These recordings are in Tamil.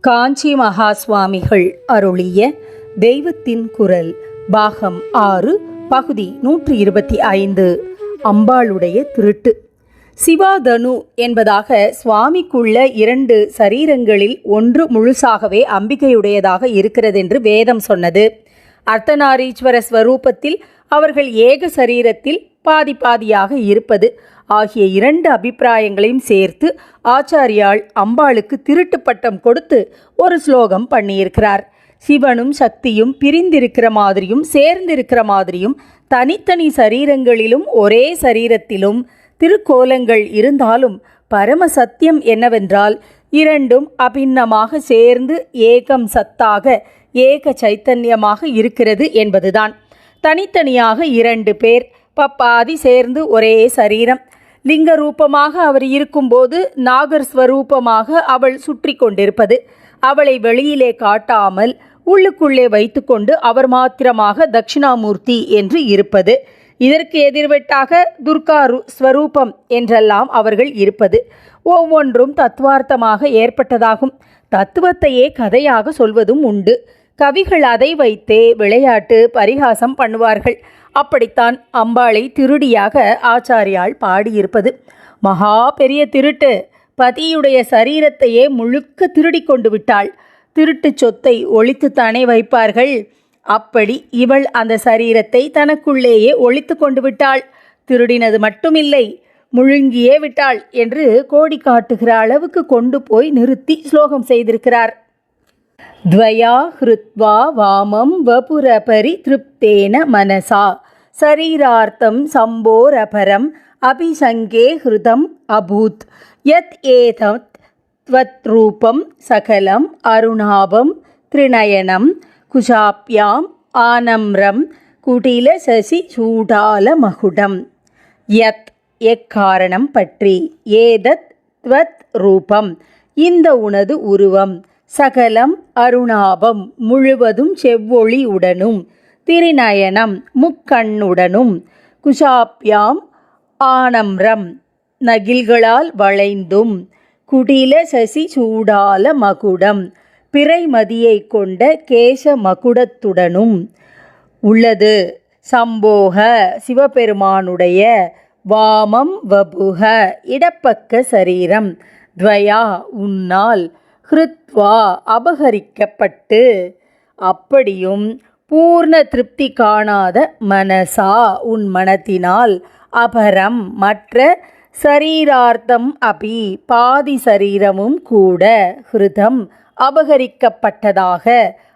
காஞ்சி மகா சுவாமிகள் அருளிய தெய்வத்தின் குரல் பாகம் ஆறு பகுதி நூற்றி இருபத்தி ஐந்து அம்பாளுடைய திருட்டு. சிவாதனு என்பதாக சுவாமிக்குள்ள இரண்டு சரீரங்களில் ஒன்று முழுசாகவே அம்பிகையுடையதாக இருக்கிறதென்று வேதம் சொன்னது. அர்த்தநாரீஸ்வர ஸ்வரூபத்தில் அவர்கள் ஏக சரீரத்தில் பாதி பாதியாக இருப்பது ஆகிய இரண்டு அபிப்பிராயங்களையும் சேர்த்து ஆச்சாரியாள் அம்பாளுக்கு திருட்டு பட்டம் கொடுத்து ஒரு ஸ்லோகம் பண்ணியிருக்கிறார். சிவனும் சக்தியும் பிரிந்திருக்கிற மாதிரியும் சேர்ந்திருக்கிற மாதிரியும் தனித்தனி சரீரங்களிலும் ஒரே சரீரத்திலும் திருக்கோலங்கள் இருந்தாலும் பரம சத்தியம் என்னவென்றால் இரண்டும் அபின்னமாக சேர்ந்து ஏகம் சத்தாக ஏக சைத்தன்யமாக இருக்கிறது என்பதுதான். தனித்தனியாக இரண்டு பேர் பப்பாதி சேர்ந்து ஒரே சரீரம். லிங்க ரூபமாக அவர் இருக்கும்போது நாகர் ஸ்வரூபமாக அவள் சுற்றி கொண்டிருப்பது அவளை வெளியிலே காட்டாமல் உள்ளுக்குள்ளே வைத்துக்கொண்டு அவர் மாத்திரமாக தட்சிணாமூர்த்தி என்று இருப்பது. இதற்கு எதிர்வெட்டாக துர்கா ஸ்வரூபம் என்றெல்லாம் அவர்கள் இருப்பது. ஒவ்வொன்றும் தத்துவார்த்தமாக ஏற்பட்டதாகும். தத்துவத்தையே கதையாக சொல்வதும் உண்டு. கவிகள் அதை வைத்தே விளையாட்டு பரிகாசம் பண்ணுவார்கள். அப்படித்தான் அம்பாளை திருடியாக ஆச்சாரியால் பாடியிருப்பது. மகா பெரிய திருட்டு. பதியுடைய சரீரத்தையே முழுக்க திருடி கொண்டு விட்டாள். திருட்டுச் சொத்தை ஒழித்துத்தானே வைப்பார்கள். அப்படி இவள் அந்த சரீரத்தை தனக்குள்ளேயே ஒழித்து கொண்டு விட்டாள். திருடினது மட்டுமில்லை முழுங்கியே விட்டாள் என்று கோடி காட்டுகிற அளவுக்கு கொண்டு போய் நிறுத்தி ஸ்லோகம் செய்திருக்கிறார். द्वया हृत्वा वामं वपुरपरितृप्तेन मनसा शरीरार्थं सम्भोरपरम् अपि सङ्गे हृदम् अभूत् यत् एतत् त्वत्रूपं सकलम् अरुणाभं त्रिनयनं कुशाप्याम् आनम्रं कुटिलशशिचूडालमकुटम् யத் எக்காரணம் பற்றி ஏதத் த்வத் ரூபம் இந்த உனது உருவம் சகலம் அருணாபம் முழுவதும் செவ்வொளி உடனும் திரிநயனம் முக்கண்ணுடனும் குஷாப்யாம் ஆனம்ரம் நகில்களால் வளைந்தும் குடில சசி சூடால மகுடம் பிறைமதியை கொண்ட கேச மகுடத்துடனும். உள்ளது சம்போக சிவபெருமானுடைய வாமம் வபுக இடப்பக்க சரீரம் துவயா உன்னால் ஹிருத்வா அபகரிக்கப்பட்டு அப்படியும் பூர்ண திருப்தி காணாத மனசா உன் மனத்தினால் அபரம் மற்ற சரீரார்த்தம் அபி பாதி சரீரமும் கூட ஹிருதம் அபகரிக்கப்பட்டதாக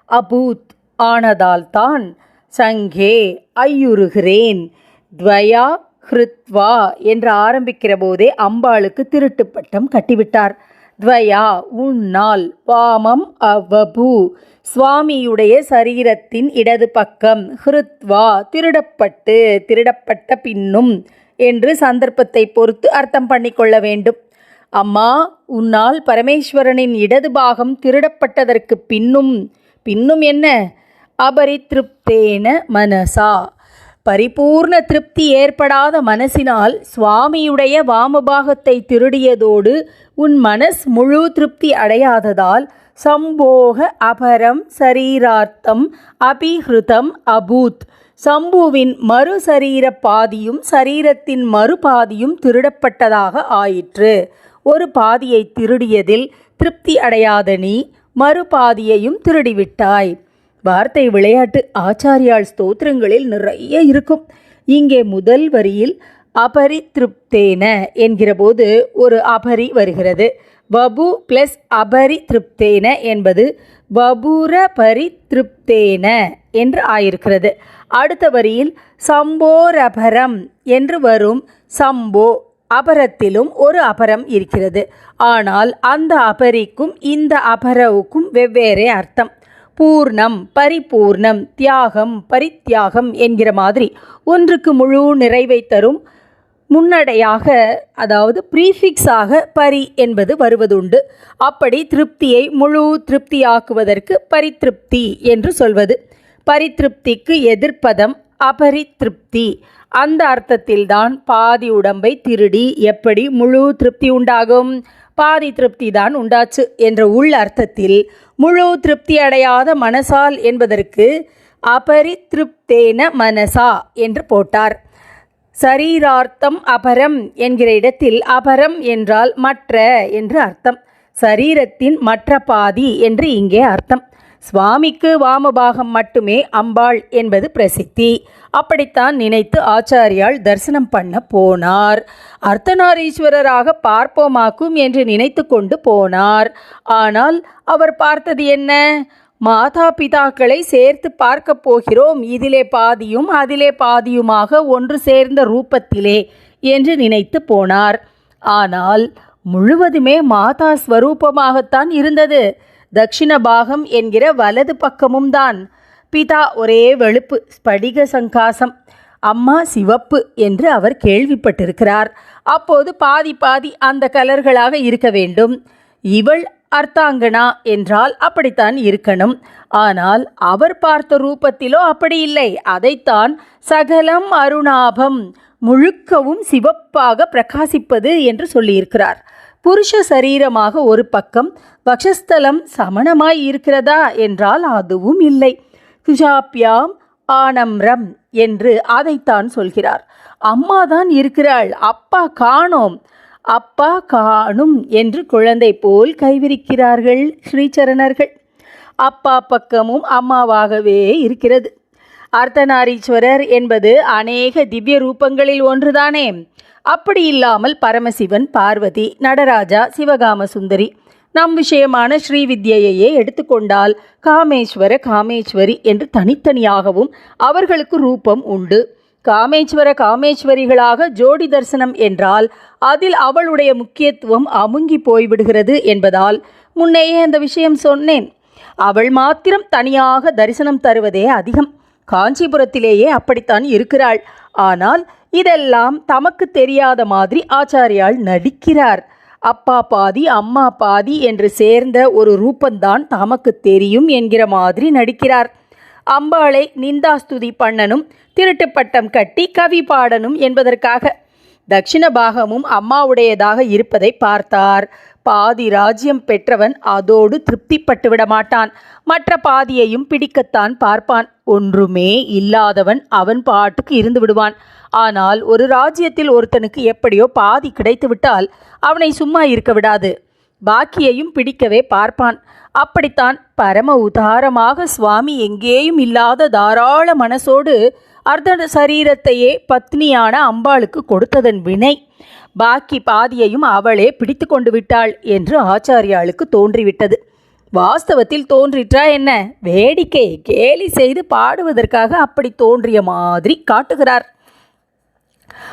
அபூத் ஆனதால்தான் சங்கே ஐயுறுகிறேன். துவயா ஹிருத்வா என்று ஆரம்பிக்கிற போதே அம்பாளுக்கு திருட்டுப்பட்டம் கட்டிவிட்டார். துவயா உன்னால் வாமம் அவ்வபு சுவாமியுடைய சரீரத்தின் இடது பக்கம் ஹிருத்வா திருடப்பட்டு திருடப்பட்ட பின்னும் என்று சந்தர்ப்பத்தை பொறுத்து அர்த்தம் பண்ணிக்கொள்ள வேண்டும். அம்மா உன்னால் பரமேஸ்வரனின் இடது பாகம் திருடப்பட்டதற்கு பின்னும் பின்னும் என்ன? அபரித்ருப்தேன மனசா. பரிபூர்ண திருப்தி ஏற்படாத மனசினால் சுவாமியுடைய வாமபாகத்தை திருடியதோடு உன் மனஸ் முழு திருப்தி அடையாததால் சம்போக அபரம் சரீரார்த்தம் அபிஹிருதம் அபூத். சம்புவின் மறு சரீர பாதியும் சரீரத்தின் மறுபாதியும் திருடப்பட்டதாக ஆயிற்று. ஒரு பாதியை திருடியதில் திருப்தி அடையாத நீ மறுபாதியையும் திருடிவிட்டாய். வார்த்தை விளையாட்டு ஆச்சாரியால் ஸ்தோத்திரங்களில் நிறைய இருக்கும். இங்கே முதல் வரியில் அபரித்ருப்தேன என்கிறபோது ஒரு அபரி வருகிறது. வபு பிளஸ் அபரி திருப்தேன என்பது வபுர பரித்ருப்தேன என்று ஆயிருக்கிறது. அடுத்த வரியில் சம்போரபரம் என்று வரும் சம்போ அபரத்திலும் ஒரு அபரம் இருக்கிறது. ஆனால் அந்த அபரிக்கும் இந்த அபரவுக்கும் வெவ்வேறே அர்த்தம். பூர்ணம் பரிபூர்ணம் தியாகம் பரித்தியாகம் என்கிற மாதிரி ஒன்றுக்கு முழு நிறைவை தரும். முன்னடையாக அதாவது ப்ரீஃபிக்ஸாக பரி என்பது வருவதுண்டு. அப்படி திருப்தியை முழு திருப்தியாக்குவதற்கு பரிதிருப்தி என்று சொல்வது. பரிதிருப்திக்கு எதிர்ப்பதம் அபரித்திருப்தி. அந்த அர்த்தத்தில்தான் பாதி உடம்பை திருடி எப்படி முழு திருப்தி உண்டாகும்? பாதி திருப்தி தான் உண்டாச்சு என்ற உள் அர்த்தத்தில் முழு திருப்தி அடையாத மனசால் என்பதற்கு அபரித்ருப்தேன மனசா என்று போட்டார். சரீரார்த்தம் அபரம் என்கிற இடத்தில் அபரம் என்றால் மற்ற என்று அர்த்தம். சரீரத்தின் மற்ற பாதி என்று இங்கே அர்த்தம். சுவாமிக்கு வாமபாகம் மட்டுமே அம்பாள் என்பது பிரசித்தி. அப்படித்தான் நினைத்து ஆச்சாரியால் தரிசனம் பண்ண போனார். அர்த்தநாரீஸ்வரராக பார்ப்போமாக்கும் என்று நினைத்து கொண்டு போனார். ஆனால் அவர் பார்த்தது என்ன? மாதா பிதாக்களை சேர்த்து பார்க்க போகிறோம். இதிலே பாதியும் அதிலே பாதியுமாக ஒன்று சேர்ந்த ரூபத்திலே என்று நினைத்து போனார். ஆனால் முழுவதுமே மாதா ஸ்வரூபமாகத்தான் இருந்தது. தக்ஷிண பாகம் என்கிற வலது பக்கமும் தான். பிதா ஒரே வெளுப்பு ஸ்படிக சங்காசம். அம்மா சிவப்பு என்று அவர் கேள்விப்பட்டிருக்கிறார். அப்போது பாதி பாதி அந்த கலர்களாக இருக்க வேண்டும். இவள் அர்த்தாங்கனா என்றால் அப்படித்தான் இருக்கணும். ஆனால் அவர் பார்த்த ரூபத்திலோ அப்படி இல்லை. அதைத்தான் சகலம் அருணாபம் முழுக்கவும் சிவப்பாக பிரகாசிப்பது என்று சொல்லியிருக்கிறார். புருஷ சரீரமாக ஒரு பக்கம் வக்ஷஸ்தலம் சமணமாய் இருக்கிறதா என்றால் அதுவும் இல்லை. குஜாப்யாம் ஆனம்ரம் என்று அதைத்தான் சொல்கிறார். அம்மாதான் இருக்கிறாள். அப்பா காணோம். அப்பா காணும் என்று குழந்தை போல் கைவிரிக்கிறார்கள் ஸ்ரீசரணர்கள். அப்பா பக்கமும் அம்மாவாகவே இருக்கிறது. அர்த்தநாரீஸ்வரர் என்பது அநேக திவ்ய ரூபங்களில் ஒன்றுதானே. அப்படி இல்லாமல் பரமசிவன் பார்வதி நடராஜா சிவகாம சுந்தரி நம் விஷயமான ஸ்ரீவித்யையே எடுத்துக்கொண்டால் காமேஸ்வர காமேஸ்வரி என்று தனித்தனியாகவும் அவர்களுக்கு ரூபம் உண்டு. காமேஸ்வர காமேஸ்வரிகளாக ஜோடி தரிசனம் என்றால் அதில் அவளுடைய முக்கியத்துவம் அமுங்கி போய்விடுகிறது என்பதால் முன்னேயே அந்த விஷயம் சொன்னேன். அவள் மாத்திரம் தனியாக தரிசனம் தருவதே அதிகம். காஞ்சிபுரத்திலேயே அப்படித்தான் இருக்கிறாள். ஆனால் இதெல்லாம் தமக்கு தெரியாத மாதிரி ஆச்சாரியால் நடிக்கிறார். அப்பா பாதி அம்மா பாதி என்று சேர்ந்த ஒரு ரூபந்தான் தமக்கு தெரியும் என்கிற மாதிரி நடிக்கிறார். அம்பாளை நிந்தாஸ்துதி பண்ணனும் திருட்டு பட்டம் கட்டி கவி பாடணும் என்பதற்காக. தட்சிண பாகமும் அம்மாவுடையதாக இருப்பதை பார்த்தார். பாதி ராஜ்யம் பெற்றவன் அதோடு திருப்திப்பட்டு விட மாட்டான். மற்ற பாதியையும் பிடிக்கத்தான் பார்ப்பான். ஒன்றுமே இல்லாதவன் அவன் பாட்டுக்கு இருந்து விடுவான். ஆனால் ஒரு ராஜ்யத்தில் ஒருத்தனுக்கு எப்படியோ பாதி கிடைத்துவிட்டால் அவனை சும்மா இருக்க விடாது. பாக்கியையும் பிடிக்கவே பார்ப்பான். அப்படித்தான் பரம உதாரமாக சுவாமி எங்கேயும் இல்லாத தாராள மனசோடு அர்த்த சரீரத்தையே பத்னியான அம்பாளுக்கு கொடுத்ததன் வினை. பாக்கி பாதியையும் அவளே பிடித்து கொண்டு விட்டாள் என்று ஆச்சாரியாளுக்கு தோன்றிவிட்டது. வாஸ்தவத்தில் தோன்றிற்றா என்ன? வேடிக்கை கேலி செய்து பாடுவதற்காக அப்படி தோன்றிய மாதிரி காட்டுகிறார்.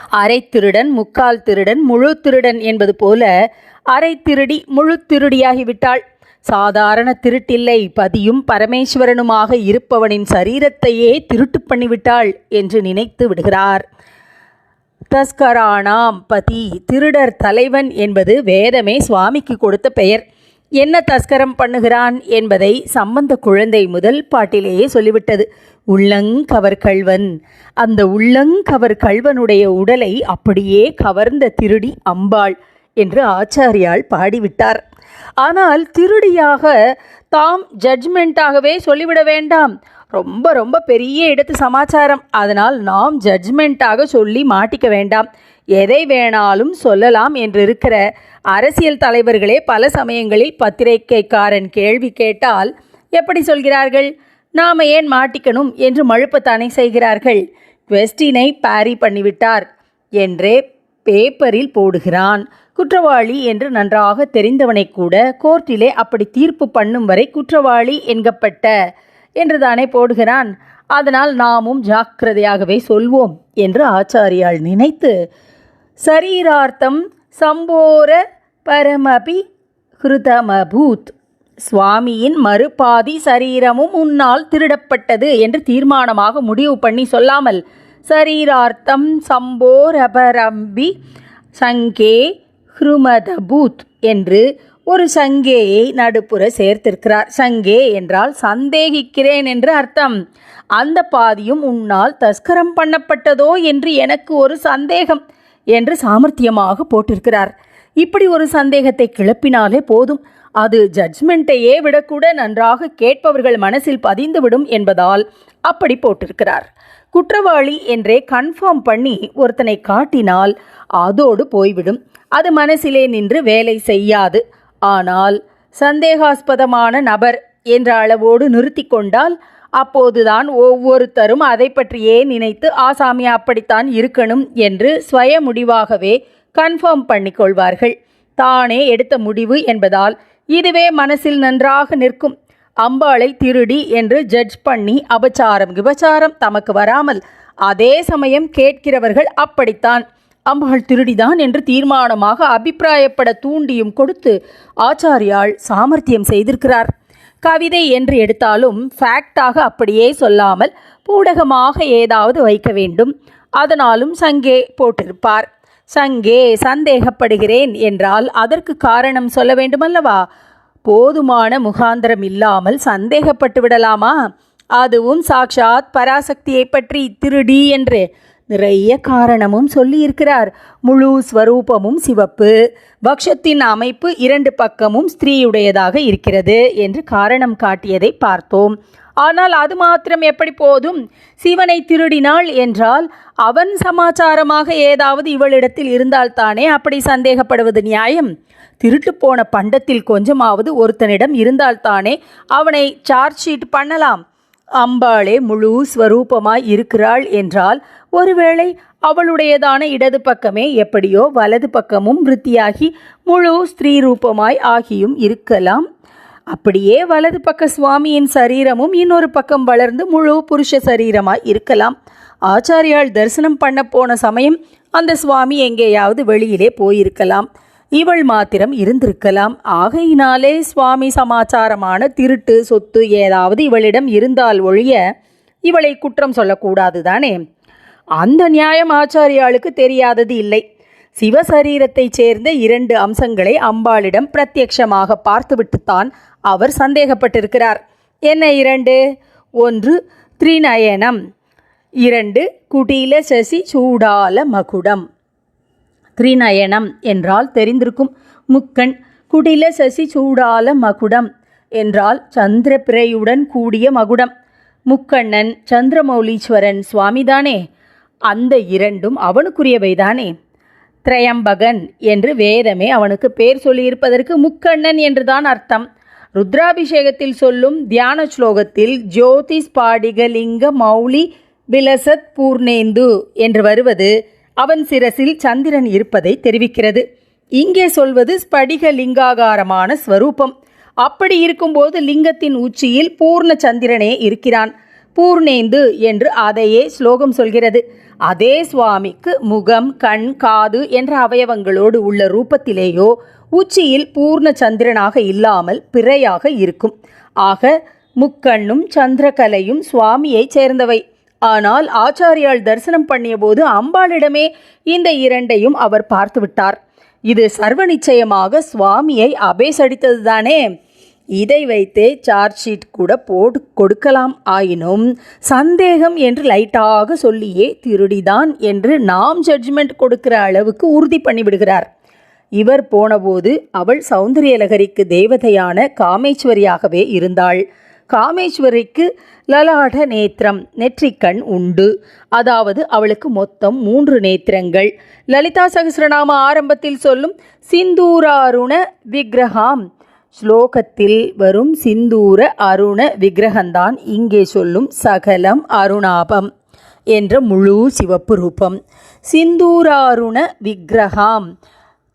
அரை திருடன் முக்கால் திருடன் முழு திருடன் என்பது போல அரை திருடி முழு திருடியாகிவிட்டாள் சாதாரண திருட்டில்லை பதியும் பரமேஸ்வரனுமாக இருப்பவனின் சரீரத்தையே திருட்டு பண்ணிவிட்டாள் என்று நினைத்து விடுகிறார். தஸ்கரானாம் பதி திருடர் தலைவன் என்பது வேதமே சுவாமிக்கு கொடுத்த பெயர். என்ன தஸ்கரம் பண்ணுகிறான் என்பதை சம்பந்த குழந்தை முதல் பாட்டிலேயே சொல்லிவிட்டது. உள்ளங்கவர் கள்வன். அந்த உள்ளங்கவர் கள்வனுடைய உடலை அப்படியே கவர்ந்த திருடி அம்பாள் என்று ஆச்சாரியால் பாடிவிட்டார். ஆனால் திருடியாக தாம் ஜட்ஜ்மெண்ட்டாகவே சொல்லிவிட வேண்டாம். ரொம்ப ரொம்ப பெரிய இடத்து சமாச்சாரம். அதனால் நாம் ஜட்ஜ்மெண்ட்டாக சொல்லி மாட்டிக்க வேண்டாம். எதை வேணாலும் சொல்லலாம் என்று இருக்கிற அரசியல் தலைவர்களே பல சமயங்களில் பத்திரிகைக்காரன் கேள்வி கேட்டால் எப்படி சொல்கிறார்கள்? நாம் ஏன் மாட்டிக்கணும் என்று மழுப்பத்தானே செய்கிறார்கள்? கொஸ்டினை பாரி பண்ணிவிட்டார் என்றே பேப்பரில் போடுகிறான். குற்றவாளி என்று நன்றாக தெரிந்தவனை கூட கோர்ட்டிலே அப்படி தீர்ப்பு பண்ணும் வரை குற்றவாளி என்கப்பட்ட என்று தானே போடுகிறான். அதனால் நாமும் ஜாக்கிரதையாகவே சொல்வோம் என்று ஆச்சாரியால் நினைத்து சரீரார்த்தம் சம்போர பரமபி ஹிருதமபூத். சுவாமியின் மறுபாதி சரீரமும் உன்னால் திருடப்பட்டது என்று தீர்மானமாக முடிவு பண்ணி சொல்லாமல் சரீரார்த்தம் சம்போரபரம்பி சங்கே ஹ்ருமதபூத் என்று ஒரு சங்கேயை நடுப்புற சேர்த்திருக்கிறார். சங்கே என்றால் சந்தேகிக்கிறேன் என்று அர்த்தம். அந்த பாதியும் உன்னால் தஸ்கரம் பண்ணப்பட்டதோ என்று எனக்கு ஒரு சந்தேகம். என்று சாமர்த்தியமாக போட்டிருக்கிறார். இப்படி ஒரு சந்தேகத்தை கிளப்பினாலே போதும். அது ஜட்ஜ்மெண்ட்டையே விடக்கூட நன்றாக கேட்பவர்கள் மனசில் பதிந்துவிடும் என்பதால் அப்படி போட்டிருக்கிறார். குற்றவாளி என்றே கன்ஃபார்ம் பண்ணி ஒருத்தனை காட்டினால் அதோடு போய்விடும். அது மனசிலே நின்று வேலை செய்யாது. ஆனால் சந்தேகாஸ்பதமான நபர் என்ற அளவோடு நிறுத்தி கொண்டால் அப்போதுதான் ஒவ்வொருத்தரும் அதை பற்றியே நினைத்து ஆசாமி அப்படித்தான் இருக்கணும் என்று சுய முடிவாகவே கன்ஃபார்ம் பண்ணிக்கொள்வார்கள். தானே எடுத்த முடிவு என்பதால் இதுவே மனசில் நன்றாக நிற்கும். அம்பாளை திருடி என்று ஜட்ஜ் பண்ணி அபச்சாரம் விபச்சாரம் தமக்கு வராமல் அதே சமயம் கேட்கிறவர்கள் அப்படித்தான். அம்பாள் திருடிதான் என்று தீர்மானமாக அபிப்பிராயப்பட தூண்டியும் கொடுத்து ஆச்சாரியாள் சாமர்த்தியம் செய்திருக்கிறார். கவிதை என்று எடுத்தாலும் ஃபேக்டாக அப்படியே சொல்லாமல் பூடகமாக ஏதாவது வைக்க வேண்டும். அதனாலும் சங்கே போட்டிருப்பார். சங்கே சந்தேகப்படுகிறேன் என்றால் அதற்கு காரணம் சொல்ல வேண்டுமல்லவா? போதுமான முகாந்திரம் இல்லாமல் சந்தேகப்பட்டு விடலாமா? அதுவும் சாக்ஷாத் பராசக்தியை பற்றி திருடி என்று நிறைய காரணமும் சொல்லியிருக்கிறார். முழு ஸ்வரூபமும் சிவப்பு. பக்ஷத்தின் அமைப்பு இரண்டு பக்கமும் ஸ்திரீயுடையதாக இருக்கிறது என்று காரணம் காட்டியதை பார்த்தோம். ஆனால் அது மாத்திரம் எப்படி போதும்? சிவனை திருடினாள் என்றால் அவன் சமாச்சாரமாக ஏதாவது இவளிடத்தில் இருந்தால்தானே அப்படி சந்தேகப்படுவது நியாயம்? திருட்டு போன பண்டத்தில் கொஞ்சமாவது ஒருத்தனிடம் இருந்தால்தானே அவனை சார்ஜ் ஷீட் பண்ணலாம். அம்பாளே முழு ஸ்வரூபமாய் இருக்கிறாள் என்றால் ஒருவேளை அவளுடையதான இடது பக்கமே எப்படியோ வலது பக்கமும் விருத்தியாகி முழு ஸ்திரீ ரூபமாய் ஆகியும் இருக்கலாம். அப்படியே வலது பக்க சுவாமியின் சரீரமும் இன்னொரு பக்கம் வளர்ந்து முழு புருஷ சரீரமாய் இருக்கலாம். ஆச்சாரியால் தரிசனம் பண்ண போன சமயம் அந்த சுவாமி எங்கேயாவது வெளியிலே போயிருக்கலாம். இவள் மாத்திரம் இருந்திருக்கலாம். ஆகையினாலே சுவாமி சமாச்சாரமான திருட்டு சொத்து ஏதாவது இவளிடம் இருந்தால் ஒழிய இவளை குற்றம் சொல்லக்கூடாது தானே. அந்த நியாயம் ஆச்சாரியாளுக்கு தெரியாதது இல்லை. சிவசரீரத்தைச் சேர்ந்த இரண்டு அம்சங்களை அம்பாளிடம் பிரத்யக்ஷமாக பார்த்துவிட்டுத்தான் அவர் சந்தேகப்பட்டிருக்கிறார். என்ன இரண்டு? ஒன்று த்ரிநயனம். இரண்டு குடீல சசி சூடால மகுடம். த்ரிநயனம் என்றால் தெரிந்திருக்கும். முக்கண் குடில சசி சூடால மகுடம் என்றால் சந்திரப்பிரையுடன் கூடிய மகுடம். முக்கண்ணன் சந்திரமௌலீஸ்வரன் சுவாமிதானே? அந்த இரண்டும் அவனுக்குரியவைதானே? திரையம்பகன் என்று வேதமே அவனுக்கு பேர் சொல்லியிருப்பதற்கு முக்கண்ணன் என்றுதான் அர்த்தம். ருத்ராபிஷேகத்தில் சொல்லும் தியான ஸ்லோகத்தில் ஜோதிஷ் பாடிகலிங்க மௌலி விலசத் பூர்ணேந்து என்று வருவது அவன் சிரசில் சந்திரன் இருப்பதை தெரிவிக்கிறது. இங்கே சொல்வது ஸ்படிக லிங்காகாரமான ஸ்வரூபம். அப்படி இருக்கும்போது லிங்கத்தின் உச்சியில் பூர்ண சந்திரனே இருக்கிறான். பூர்ணேந்து என்று அதையே ஸ்லோகம் சொல்கிறது. அதே சுவாமிக்கு முகம் கண் காது என்ற அவயவங்களோடு உள்ள ரூபத்திலேயோ உச்சியில் பூர்ண சந்திரனாக இல்லாமல் பிறையாக இருக்கும். ஆக முக்கண்ணும் சந்திரகலையும் சுவாமியைச் சேர்ந்தவை. ஆனால் ஆச்சாரியால் தரிசனம் பண்ணியபோது அம்பாளிடமே இந்த இரண்டையும் அவர் பார்த்துவிட்டார். இது சர்வ நிச்சயமாக சுவாமியை அபேசடித்ததுதானே. இதை வைத்தே சார்ஜ் ஷீட் கூட போட்டு கொடுக்கலாம் ஆயினும் சந்தேகம் என்று லைட்டாக சொல்லியே திருடிதான் என்று நாம் ஜட்ஜ்மெண்ட் கொடுக்கிற அளவுக்கு உறுதி பண்ணிவிடுகிறார். இவர் போனபோது அவள் சௌந்தரியலகரிக்கு தேவதையான காமேஸ்வரியாகவே இருந்தாள். காமேஸ்வரிக்கு லலாட நேத்திரம் நெற்றிக்கண் உண்டு. அதாவது அவளுக்கு மொத்தம் மூன்று நேத்திரங்கள். லலிதா சகசிரநாம ஆரம்பத்தில் சொல்லும் சிந்தூராருண விக்கிரகாம். ஸ்லோகத்தில் வரும் சிந்தூர அருண விக்கிரகந்தான் இங்கே சொல்லும் சகலம் அருணாபம் என்ற முழு சிவப்பு ரூபம். சிந்தூராருண விக்கிரகாம்.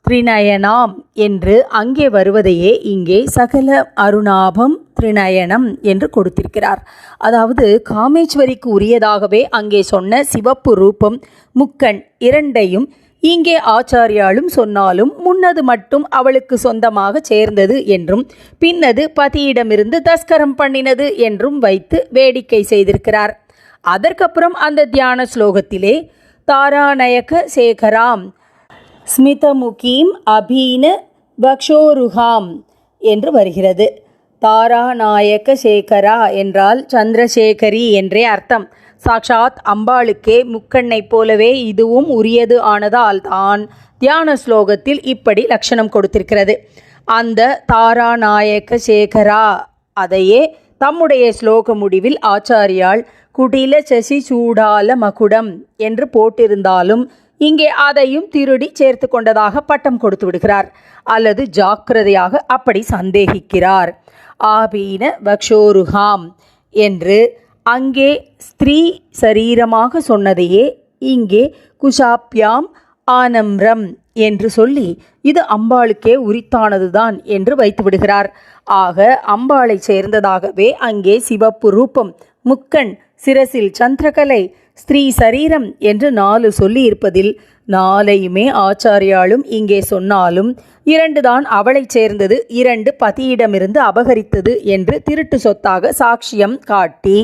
த்ரிநயனாம் என்று அங்கே வருவதையே இங்கே சகல அருணாபம் த்ரிநயனம் என்று கொடுத்திருக்கிறார். அதாவது காமேஸ்வரிக்கு உரியதாகவே அங்கே சொன்ன சிவப்பு ரூபம் முக்கண் இரண்டையும் இங்கே ஆச்சாரியாலும் சொன்னாலும் முன்னது மட்டும் அவளுக்கு சொந்தமாக சேர்ந்தது என்றும் பின்னது பதியிடமிருந்து தஸ்கரம் பண்ணினது என்றும் வைத்து வேடிக்கை செய்திருக்கிறார். அதற்கப்புறம் அந்த தியான ஸ்லோகத்திலே தாராநயக சேகராம் ஸ்மிதமுகீம் அபீன பக்ஷோருகாம் என்று வருகிறது. தாராநாயக்க சேகரா என்றால் சந்திரசேகரி என்றே அர்த்தம். சாக்ஷாத் அம்பாளுக்கே முக்கண்ணைப் போலவே இதுவும் உரியது ஆனதால் தான் தியான ஸ்லோகத்தில் இப்படி லட்சணம் கொடுத்திருக்கிறது. அந்த தாராநாயக்க சேகரா அதையே தம்முடைய ஸ்லோக முடிவில் ஆச்சாரியால் குடில சசி சூடால மகுடம் என்று போட்டிருந்தாலும் இங்கே அதையும் திருடி சேர்த்து கொண்டதாக பட்டம் கொடுத்து விடுகிறார். அல்லது ஜாக்கிரதையாக அப்படி சந்தேகிக்கிறார். ஆபீன வக்ஷோருகாம் என்று அங்கே ஸ்திரீ சரீரமாக சொன்னதையே இங்கே குஷாப்யாம் ஆனம்ரம் என்று சொல்லி இது அம்பாளுக்கே உரித்தானதுதான் என்று வைத்து விடுகிறார். ஆக அம்பாளை சேர்ந்ததாகவே அங்கே சிவப்பு ரூபம் முக்கண் சிரசில் சந்திரகலை ஸ்திரீ சரீரம் என்று நாலு சொல்லி இருப்பதில் நாளையுமே ஆச்சாரியாலும் இங்கே சொன்னாலும் இரண்டு தான் அவளைச் சேர்ந்தது இரண்டு பதியிடமிருந்து அபகரித்தது என்று திருட்டு சொத்தாக சாட்சியம் காட்டி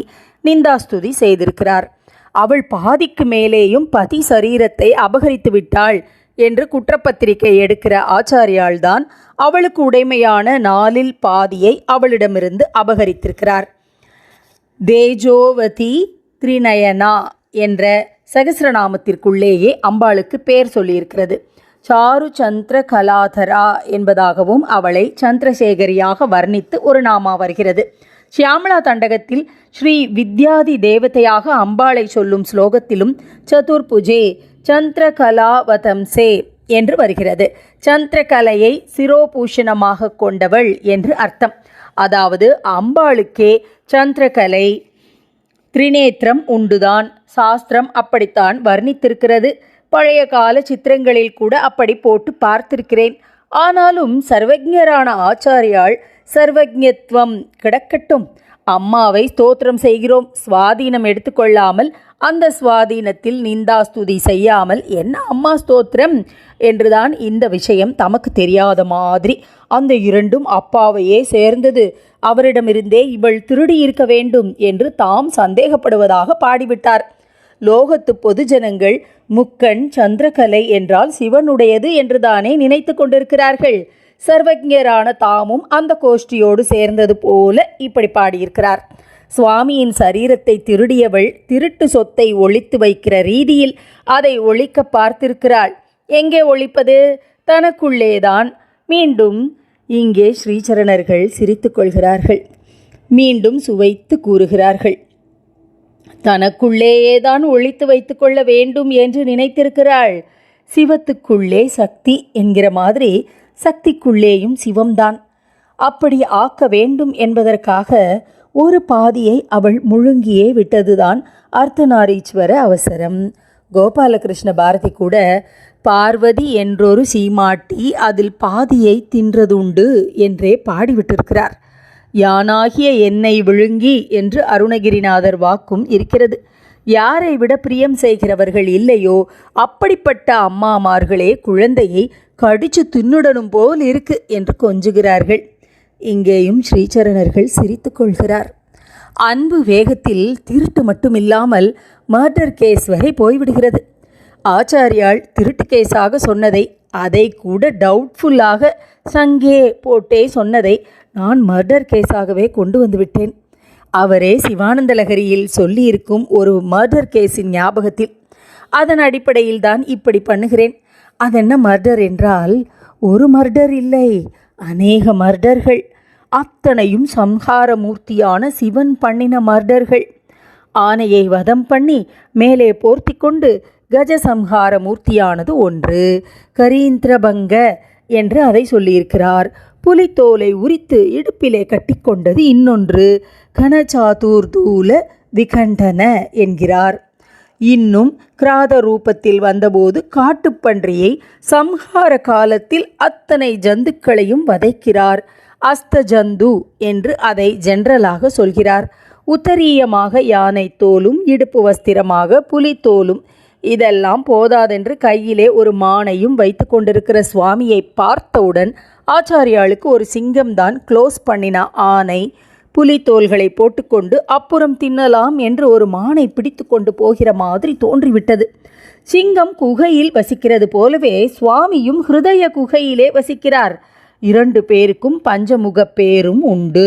நிந்தாஸ்துதி செய்திருக்கிறார். அவள் பாதிக்கு மேலேயும் பதி சரீரத்தை அபகரித்து விட்டாள் என்று குற்றப்பத்திரிகை எடுக்கிற ஆச்சாரியால்தான் அவளுக்கு உடைமையான நாலில் பாதியை அவளிடமிருந்து அபகரித்திருக்கிறார். தேஜோவதி திரிநயனா என்ற சகசிரநாமத்திற்குள்ளேயே அம்பாளுக்கு பெயர் சொல்லியிருக்கிறது. சாரு சந்திர கலாதரா என்பதாகவும் அவளை சந்திரசேகரியாக வர்ணித்து ஒரு நாமா வருகிறது. ஷியாமளா தண்டகத்தில் ஸ்ரீ வித்யாதி தேவதையாக அம்பாளை சொல்லும் ஸ்லோகத்திலும் சதுர்புஜே சந்திரகலாவதம்சே என்று வருகிறது. சந்திரகலையை சிரோபூஷணமாக கொண்டவள் என்று அர்த்தம். அதாவது அம்பாளுக்கே சந்திரகலை திரிநேத்திரம் உண்டுதான். சாஸ்திரம் அப்படித்தான் வர்ணித்திருக்கிறது. பழைய கால சித்திரங்களில் கூட அப்படி போட்டு பார்த்திருக்கிறேன். ஆனாலும் சர்வஜரான ஆச்சாரியால் சர்வஜத்வம் கிடக்கட்டும். அம்மாவை ஸ்தோத்திரம் செய்கிறோம். சுவாதீனம் எடுத்துக்கொள்ளாமல் அந்த சுவாதீனத்தில் நிந்தாஸ்துதி செய்யாமல் என்ன அம்மா ஸ்தோத்திரம்? என்றுதான் இந்த விஷயம் தமக்கு தெரியாத மாதிரி அந்த இரண்டும் அப்பாவையே சேர்ந்தது. அவரிடமிருந்தே இவள் திருடி இருக்க வேண்டும் என்று தாம் சந்தேகப்படுவதாக பாடிவிட்டார். லோகத்து பொதுஜனங்கள் முக்கன் சந்திரகலை என்றால் சிவனுடையது என்றுதானே நினைத்து கொண்டிருக்கிறார்கள். சர்வஜரான தாமும் அந்த கோஷ்டியோடு சேர்ந்தது போல இப்படி பாடியிருக்கிறார். சுவாமியின் சரீரத்தை திருடியவள் திருட்டு சொத்தை ஒழித்து வைக்கிற ரீதியில் அதை ஒழிக்க பார்த்திருக்கிறாள். எங்கே ஒழிப்பது? தனக்குள்ளேதான். மீண்டும் இங்கே ஸ்ரீசரணர்கள் சிரித்து கொள்கிறார்கள். மீண்டும் சுவைத்து கூறுகிறார்கள். தனக்குள்ளேயேதான் ஒழித்து வைத்துக்கொள்ள வேண்டும் என்று நினைத்திருக்கிறாள். சிவத்துக்குள்ளே சக்தி என்கிற மாதிரி சக்திக்குள்ளேயும் சிவம்தான். அப்படி ஆக்க வேண்டும் என்பதற்காக ஒரு பாதியை அவள் முழுங்கியே விட்டதுதான் அர்த்தநாரீஸ்வர அவசரம். கோபாலகிருஷ்ண பாரதி கூட பார்வதி என்றொரு சீமாட்டி அதில் பாதியை தின்றதுண்டு என்றே பாடிவிட்டிருக்கிறார். யானாகிய என்னை விழுங்கி என்று அருணகிரிநாதர் வாக்கும் இருக்கிறது. யாரை விட பிரியம் செய்கிறவர்கள் இல்லையோ அப்படிப்பட்ட அம்மாமார்களே குழந்தையை கடிச்சு தின்னுடனும் போல் இருக்கு என்று கொஞ்சுகிறார்கள். இங்கேயும் ஸ்ரீசரணர்கள் சிரித்து கொள்கிறார். அன்பு வேகத்தில் திருட்டு மட்டுமில்லாமல் மர்டர் கேஸ் வரை போய்விடுகிறது. ஆச்சாரியால் திருட்டு கேஸாக சொன்னதை அதை கூட டவுட்ஃபுல்லாக சங்கே போட்டே சொன்னதை நான் மர்டர் கேஸாகவே கொண்டு வந்து விட்டேன் அவரே சிவானந்த லகரியில் சொல்லியிருக்கும் ஒரு மர்டர் கேஸின் ஞாபகத்தில். அதன் அடிப்படையில் தான் இப்படி பண்ணுகிறேன். அதென்ன மர்டர் என்றால் ஒரு மர்டர் இல்லை அநேக மர்டர்கள் அத்தனையும் சம்ஹார மூர்த்தியான சிவன் பண்ணின மர்டர்கள் ஆனையை வதம் பண்ணி மேலே போர்த்தி கொண்டு கஜசம்ஹார மூர்த்தியானது ஒன்று கரீந்திரபங்க என்று அதை சொல்லியிருக்கிறார். புலித்தோலை உரித்து இடுப்பிலே கட்டிக்கொண்டது இன்னொன்று கனசாதூர்தூல விகண்டன என்கிறார். இன்னும் கிராத ரூபத்தில் வந்தபோது காட்டுப்பன்றியை சம்ஹார காலத்தில் அத்தனை ஜந்துக்களையும் வதைக்கிறார். அஸ்தஜந்து என்று அதை ஜென்ரலாக சொல்கிறார். உத்தரீயமாக யானை தோலும் இடுப்பு வஸ்திரமாக புலித்தோலும் இதெல்லாம் போதாதென்று கையிலே ஒரு மானையும் வைத்து கொண்டிருக்கிற சுவாமியை பார்த்தவுடன் ஆச்சாரியாளுக்கு ஒரு சிங்கம்தான் க்ளோஸ் பண்ணின ஆனை புலித்தோல்களை போட்டுக்கொண்டு அப்புறம் தின்னலாம் என்று ஒரு மானை பிடித்து கொண்டு போகிற மாதிரி தோன்றிவிட்டது. சிங்கம் குகையில் வசிக்கிறது போலவே சுவாமியும் ஹிருதய குகையிலே வசிக்கிறார். இரண்டு பேருக்கும் பஞ்சமுக பேரும் உண்டு.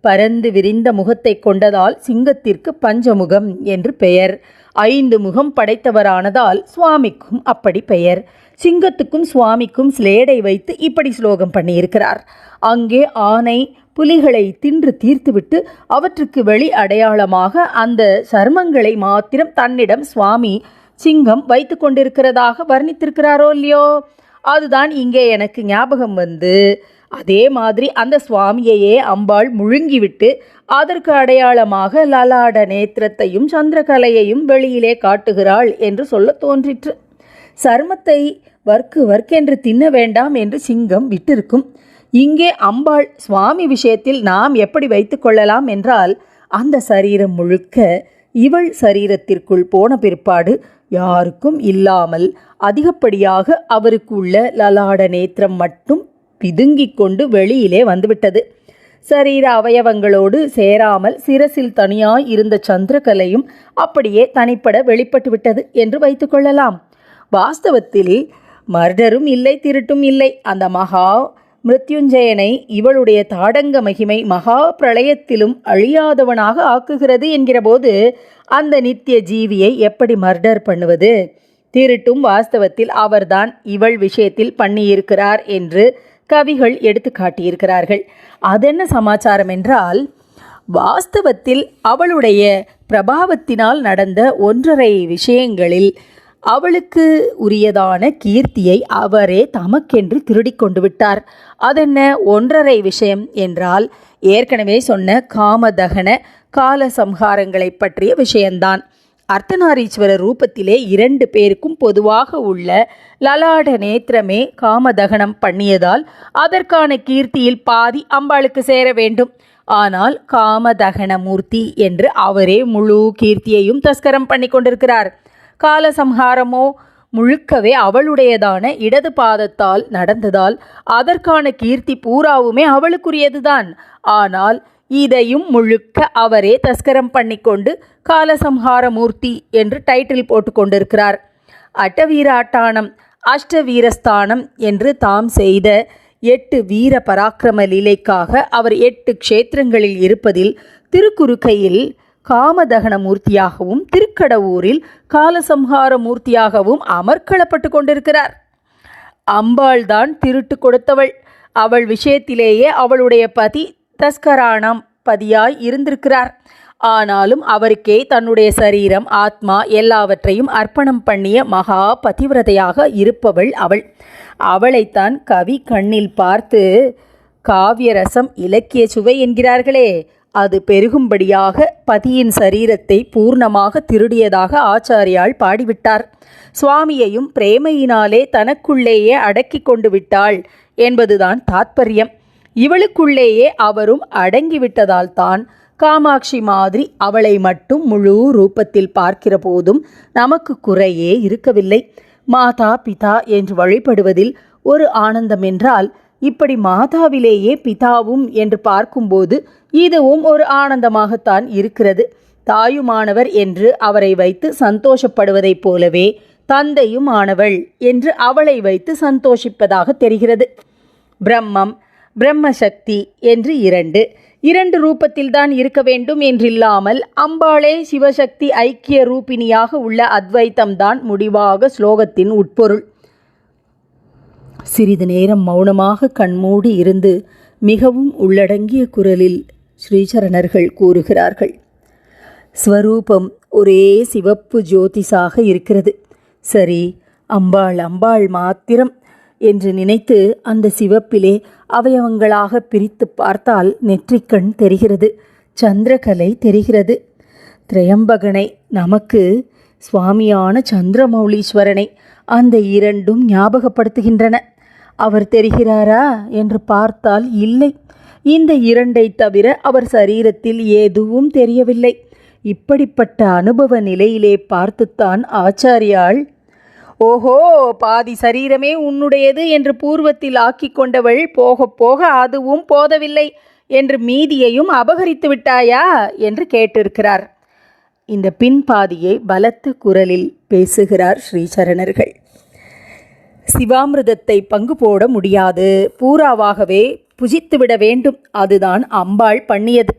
பரந்து விரிந்த முகத்தை கொண்டதால் சிங்கத்திற்கு பஞ்சமுகம் என்று பெயர். ஐந்து முகம் படைத்தவரானதால் சுவாமிக்கும் அப்படி பெயர். சிங்கத்துக்கும் சுவாமிக்கும் ஸ்லேடை வைத்து இப்படி ஸ்லோகம் பண்ணியிருக்கிறார். அங்கே ஆனை புலிகளை தின்று தீர்த்துவிட்டு அவற்றுக்கு வெளி அடையாளமாக அந்த சர்மங்களை மாத்திரம் தன்னிடம் சுவாமி சிங்கம் வைத்து கொண்டிருக்கிறதாக வர்ணித்திருக்கிறாரோ இல்லையோ? அதுதான் இங்கே எனக்கு ஞாபகம் வந்து. அதே மாதிரி அந்த சுவாமியையே அம்பாள் முழுங்கிவிட்டு அதற்கு அடையாளமாக லலாட நேத்திரத்தையும் சந்திரகலையையும் வெளியிலே காட்டுகிறாள் என்று சொல்ல தோன்றிற்று. சர்மத்தை வர்க்கு வர்க்கென்று தின்ன வேண்டாம் என்று சிங்கம் விட்டிருக்கும். இங்கே அம்பாள் சுவாமி விஷயத்தில் நாம் எப்படி வைத்து கொள்ளலாம் என்றால் அந்த சரீரம் முழுக்க இவள் சரீரத்திற்குள் போன பிற்பாடு யாருக்கும் இல்லாமல் அதிகப்படியாக அவருக்கு உள்ள லலாட நேத்திரம் மட்டும் பிதுங்கிக் கொண்டு வெளியிலே வந்துவிட்டது. சரீர அவயவங்களோடு சேராமல் சிரசில் தனியாய் இருந்த சந்திரகலையும் அப்படியே தனிப்பட வெளிப்பட்டுவிட்டது என்று வைத்துக்கொள்ளலாம் வாஸ்தவத்தில் மர்டரும் இல்லை திருட்டும் இல்லை. அந்த மகா மிருத்யுஞ்சயனை இவளுடைய தாடங்க மகிமை மகா பிரளயத்திலும் அழியாதவனாக ஆக்குகிறது என்கிறபோது அந்த நித்திய ஜீவியை எப்படி மர்டர் பண்ணுவது? திருட்டும் வாஸ்தவத்தில் அவர்தான் இவள் விஷயத்தில் பண்ணியிருக்கிறார் என்று கவிகள் எடுத்து காட்டியிருக்கிறார்கள். அதென்ன சமாச்சாரம் என்றால் வாஸ்தவத்தில் அவளுடைய பிரபாவத்தினால் நடந்த ஒன்றரை விஷயங்களில் அவளுக்கு உரியதான கீர்த்தியை அவரே தமக்கென்று திருடிக்கொண்டு விட்டார். அதென்ன? ஒன்றரை விஷயம் என்றால் ஏற்கனவே சொன்ன காமதகன கால சம்ஹாரங்களை பற்றிய விஷயந்தான். அர்த்தநாரீஸ்வரர் ரூபத்திலே இரண்டு பேருக்கும் பொதுவாக உள்ள லலாட நேத்திரமே காமதகனம் பண்ணியதால் அதற்கான கீர்த்தியில் பாதி அம்பாளுக்கு சேர வேண்டும். ஆனால் காமதகன மூர்த்தி என்று அவரே முழு கீர்த்தியையும் தஸ்கரம் பண்ணி கொண்டிருக்கிறார். காலசம்ஹாரமோ முழுக்கவே அவளுடையதான இடது பாதத்தால் நடந்ததால் அதற்கான கீர்த்தி பூராவுமே அவளுக்குரியதுதான். ஆனால் இதையும் முழுக்க அவரே தஸ்கரம் பண்ணிக்கொண்டு காலசம்ஹார மூர்த்தி என்று டைட்டில் போட்டு கொண்டிருக்கிறார் அட்டவீராட்டானம் அஷ்டவீரஸ்தானம் என்று தாம் செய்த எட்டு வீர பராக்கிரம லீலைக்காக அவர் எட்டு க்ஷேத்திரங்களில் இருப்பதில் திருக்குறுக்கையில் காமதகன மூர்த்தியாகவும் திருக்கடவூரில் காலசம்ஹார மூர்த்தியாகவும் அமர்க்களப்பட்டு கொண்டிருக்கிறார். அம்பாள்தான் திருட்டு கொடுத்தவள். அவள் விஷயத்திலேயே அவளுடைய பதி தஸ்கராணம் பதியாய் இருந்திருக்கிறார். ஆனாலும் அவருக்கே தன்னுடைய சரீரம் ஆத்மா எல்லாவற்றையும் அர்ப்பணம் பண்ணிய மகா பதிவிரதையாக இருப்பவள் அவள். அவளைத்தான் கவி கண்ணில் பார்த்து காவியரசம் இலக்கிய சுவை என்கிறார்களே அது பெருகும்படியாக பதியின் சரீரத்தை பூர்ணமாக திருடியதாக ஆச்சாரியால் பாடிவிட்டார். சுவாமியையும் பிரேமையினாலே தனக்குள்ளேயே அடக்கி கொண்டு விட்டாள் என்பதுதான் தாத்பரியம். இவளுக்குள்ளேயே அவரும் அடங்கிவிட்டதால் தான் காமாட்சி மாதிரி அவளை மட்டும் முழு ரூபத்தில் பார்க்கிற போதும் நமக்கு குறையே இருக்கவில்லை. மாதா பிதா என்று வழிபடுவதில் ஒரு ஆனந்தம் என்றால் இப்படி மாதாவிலேயே பிதாவும் என்று பார்க்கும்போது இதுவும் ஒரு ஆனந்தமாகத்தான் இருக்கிறது. தாயுமானவர் என்று அவரை வைத்து சந்தோஷப்படுவதைப் போலவே தந்தையும் ஆனவள் என்று அவளை வைத்து சந்தோஷிப்பதாக தெரிகிறது. பிரம்மம் பிரம்மசக்தி என்று இரண்டு. இரண்டு ரூபத்தில்தான் இருக்க வேண்டும் என்றில்லாமல் அம்பாளே சிவசக்தி ஐக்கிய ரூபிணியாக உள்ள அத்வைத்தம்தான் முடிவாக ஸ்லோகத்தின் உட்பொருள். சிறிது நேரம் மௌனமாக கண்மூடி இருந்து மிகவும் உள்ளடங்கிய குரலில் ஸ்ரீசரணர்கள் கூறுகிறார்கள். ஸ்வரூபம் ஒரே சிவப்பு ஜோதிஷாக இருக்கிறது. சரி அம்பாள் அம்பாள் மாத்திரம் என்று நினைத்து அந்த சிவப்பிலே அவயவங்களாக பிரித்து பார்த்தால் நெற்றிக்கண் தெரிகிறது சந்திரகலை தெரிகிறது. திரையம்பகனை நமக்கு சுவாமியான சந்திரமௌலீஸ்வரனை அந்த இரண்டும் ஞாபகப்படுத்துகின்றன. அவர் தெரிகிறாரா என்று பார்த்தால் இல்லை. இந்த இரண்டை தவிர அவர் சரீரத்தில் எதுவும் தெரியவில்லை. இப்படிப்பட்ட அனுபவ நிலையிலே பார்த்துத்தான் ஆச்சாரியாள் ஓஹோ பாதி சரீரமே உன்னுடையது என்று பூர்வத்தில் ஆக்கி கொண்டவள் போக போக அதுவும் போதவில்லை என்று மீதியையும் அபகரித்து விட்டாயா என்று கேட்டிருக்கிறார். இந்த பின்பாதியை பலத்த குரலில் பேசுகிறார் ஸ்ரீசரணர்கள். சிவாமிரதத்தை பங்கு போட முடியாது. பூராவாகவே புஜித்துவிட வேண்டும். அதுதான் அம்பாள் பண்ணியது.